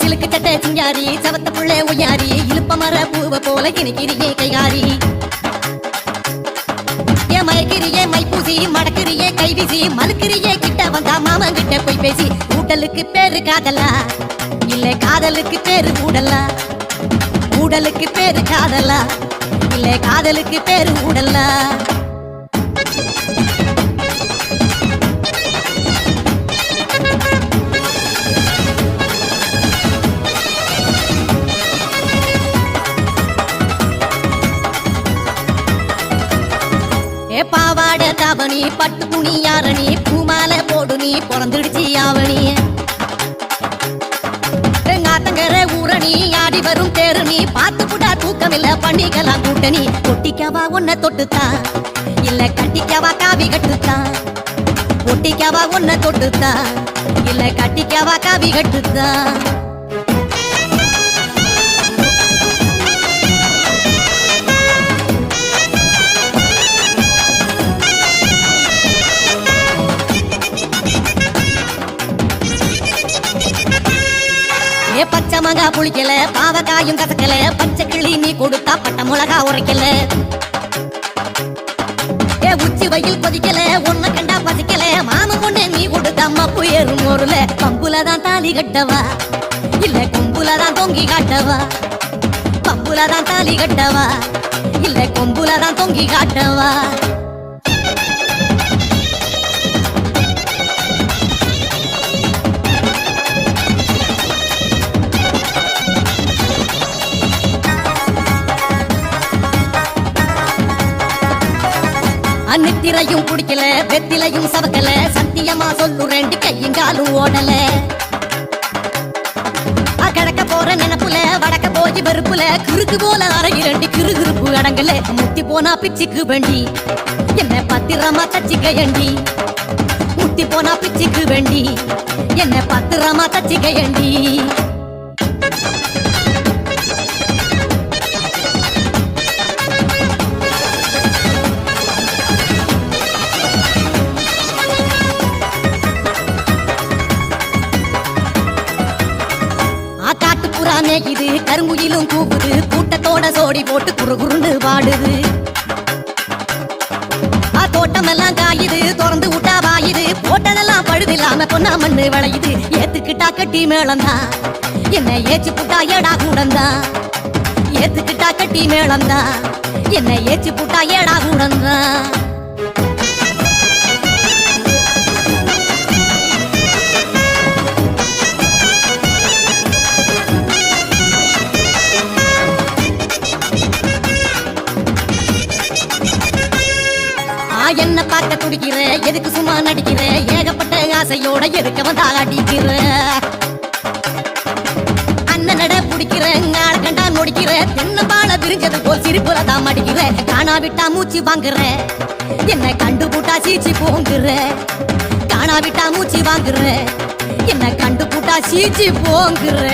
சிலுக்கு சட்டை சிங்காரி சவத்த புள்ளை உயாரி இழுப்ப மர பூவ போல கிணிக்கிறியே கையாரி ஏ மயக்கிறியே மைப்பூசி மடக்கிறியே கைவிசி மலுக்கிறியே கிட்ட வந்தா மாமன் கிட்ட போய் பேசி ஊட்டலுக்கு பேரு காதலா? இல்ல காதலுக்கு பேரு ஊடலா? ஊடலுக்கு பேரு காதலா? இல்ல காதலுக்கு பேரு ஊடலா? ஏ பாவாட தாவணி பட்டு துணி யாரணி பூமால போடு நீ பிறந்துடுச்சி ஆவணி எங்காத்தங்கர ஊரணி ஆடி வரும் தேரு நீ பார்த்து புடா தூக்கமில்ல பண்ணிக்கலாம் கூட்டணி. கொட்டிக்கவா உன்னை தொட்டுத்தா? இல்ல கட்டிக்கவா காவி கட்டுத்தா? ஒட்டிக்கவா உன்னை தொட்டுத்தா? இல்ல கட்டிக்கவா காவி கட்டுத்தா? பச்சை மகா புளிக்கல பாவக்காயும் கசக்கல பச்சை கிளி நீ கொடுத்தா பட்ட மிளகா உரைக்கல. ஏ உச்சி வயல் கொதிக்கல உன்னை கண்டா பசிக்கல மாம கொண்டு நீ கொடுத்த அம்மா புயரும் ஒருல பம்புல தான் தாலி கட்டவா? இல்ல கொம்புல தான் தொங்கி காட்டவா? பம்புல தான் தாலி கட்டவா? இல்ல கொம்புல தான் தொங்கி காட்டவா? அன்னித்திரையும் குடிக்கல வெத்திலையும் சவக்கல. சத்தியமா சொல்லுறேன் கையும் காலும் ஓடல. அ, கிழக்க போற நினப்புல வடக்க போய் வெறுப்புல. குறுக்கு போல அரை இரண்டு கிருகிருப்பு அடங்கல. முத்தி போனா பிச்சுக்கு வண்டி. என்ன பத்திரமா தச்சிக்கையண்டி முத்தி போனா பிச்சுக்கு வண்டி. என்ன பத்திரமா தச்சிக்கையண்டி ஆக்காட்டு இது கருங்குயிலும் கூப்புது கூட்டத்தோட சோடி போட்டு குறுகுருண்டு பாடுது. ஆ தோட்டமெல்லாம் காயுது. திறந்து விட்டா வாயுது. போட்டதெல்லாம் பழுதில்லாம பொண்ணா மண்ணு விளையுது. ஏத்துக்கிட்டா கட்டி மேளம்தான். என்ன ஏச்சு புட்டா ஏடா கூடந்தான் ஏத்துக்கிட்டா கட்டி மேளம்தான். என்ன ஏச்சு புட்டா ஏடா கூடந்தான் துடிக்கிற எதுக்கு சும்மா நடிக்கிற? ஏகப்பட்ட ஆசையோட எதுக்க வந்து அடிக்கிற? அண்ணனட பிடிக்கிற ஆள கண்டா நொடிக்கிற. தென்னம்பால விரிஞ்சது போல் சிரிப்புல தான் மடிக்கிற. காணா விட்டா மூச்சு வாங்குற. என்ன கண்டு கூட்டா சீச்சி போங்குற. காணா விட்டா மூச்சு வாங்குற. என்ன கண்டு கூட்டா சீச்சி போங்குற.